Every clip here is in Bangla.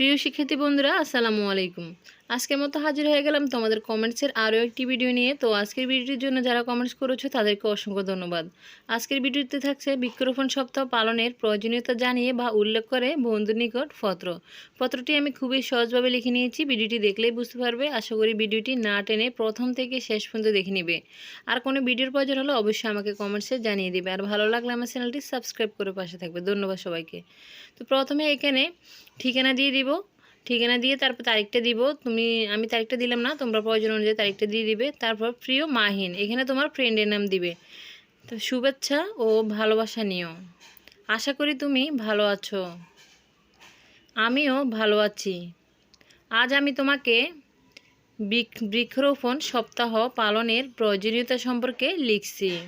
প্রিয় শিক্ষার্থী বন্ধুরা আসসালামু আলাইকুম। আজকের মতো হাজির হয়ে গেলাম তোমাদের কমেন্টসের আরও একটি ভিডিও নিয়ে। তো আজকের ভিডিওটির জন্য যারা কমেন্টস করেছ, তাদেরকে অসংখ্য ধন্যবাদ। আজকের ভিডিওতে থাকছে বৃক্ষরোপণ সপ্তাহ পালনের প্রয়োজনীয়তা জানিয়ে বা উল্লেখ করে বন্ধুর নিকট পত্র। পত্রটি আমি খুবই সহজভাবে লিখে নিয়েছি, ভিডিওটি দেখলেই বুঝতে পারবে। আশা করি ভিডিওটি না টেনে প্রথম থেকে শেষ পর্যন্ত দেখে নিবে। আর কোনো ভিডিওর প্রয়োজন হলে অবশ্যই আমাকে কমেন্টসে জানিয়ে দেবে। আর ভালো লাগলে আমার চ্যানেলটি সাবস্ক্রাইব করে পাশে থাকবে। ধন্যবাদ সবাইকে। তো প্রথমে এখানে ঠিকানা দিয়ে দিব। ঠিকানা দিয়ে তারপর তারিখটা দিব। তুমি, আমি তারিখটা দিলাম না, তোমরা প্রয়োজন অনুযায়ী তারিখটা দিয়ে দিবে। তারপর প্রিয় মাহিন, এখানে তোমার ফ্রেন্ডের নাম দিবে। তো শুভেচ্ছা ও ভালোবাসা নিও আশা করি তুমি ভালো আছো। আমিও ভালো আছি। আজ আমি তোমাকে বৃক- বৃক্ষরোপণ সপ্তাহ পালনের প্রয়োজনীয়তা সম্পর্কে লিখছি।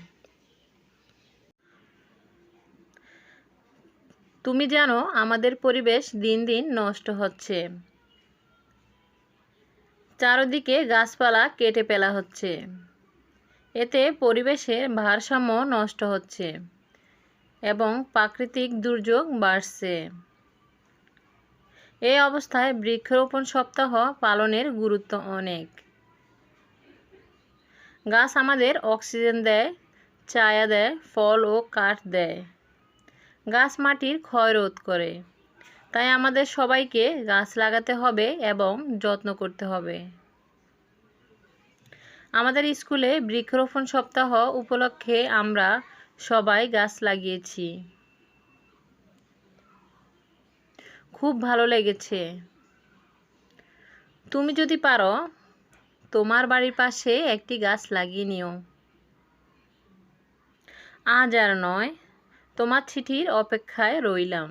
তুমি জানো আমাদের পরিবেশ দিন দিন নষ্ট হচ্ছে। চারদিকে গাছপালা কেটে ফেলা হচ্ছে। এতে পরিবেশের ভারসাম্য নষ্ট হচ্ছে এবং প্রাকৃতিক দুর্যোগ বাড়ছে। এই অবস্থায় বৃক্ষরোপণ সপ্তাহ পালনের গুরুত্ব অনেক। গাছ আমাদের অক্সিজেন দেয়, ছায়া দেয়, ফল ও কাঠ দেয়। গাছ মাটির ক্ষয় রোধ করে। তাই আমাদের সবাইকে গাছ লাগাতে হবে এবং যত্ন করতে হবে। আমাদের স্কুলে বৃক্ষরোপণ সপ্তাহ উপলক্ষে আমরা সবাই গাছ লাগিয়েছি। খুব ভালো লেগেছে। তুমি যদি পারো, তোমার বাড়ির পাশে একটি গাছ লাগিয়ে নিও। আজ আর নয় তোমার চিঠির অপেক্ষায় রইলাম।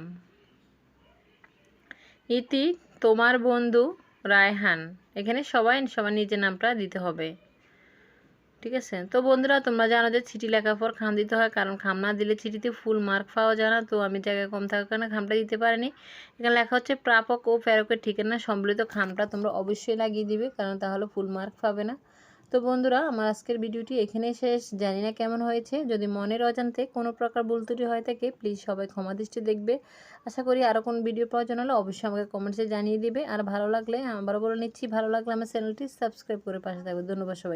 ইতি, তোমার বন্ধু রায়হান। এখানে সবাই সবার নিজের নামটা দিতে হবে। ঠিক আছে? তো বন্ধুরা, তোমরা জানো যে চিঠি লেখার পর খাম দিতে হয়, কারণ খাম না দিলে চিঠিতে ফুল মার্ক পাওয়া যায় না। তো আমি জায়গায় কম থাকার কারণে খামটা দিতে পারিনি। এখানে লেখা হচ্ছে, প্রাপক ও প্রেরকের ঠিকানা সম্বলিত খামটা তোমরা অবশ্যই লাগিয়ে দিবে, কারণ তাহলে ফুল মার্ক পাবে না। তো বন্ধুরা, আমার আজকের ভিডিওটি এখানে শেষ। জানি না কেমন হয়েছে। যদি মনের অজান্তে কোনো প্রকার ভুল হয়ে থাকে প্লিজ সবাই ক্ষমা দৃষ্টি দেখবে। আশা করি আরও কোনো ভিডিও প্রয়োজন হলে অবশ্যই আমাকে কমেন্টসে জানিয়ে দিবে। আর ভালো লাগলে, আবারও বলে নিচ্ছি, ভালো লাগলে আমার চ্যানেলটি সাবস্ক্রাইব করে পাশে থাকবে। ধন্যবাদ সবাই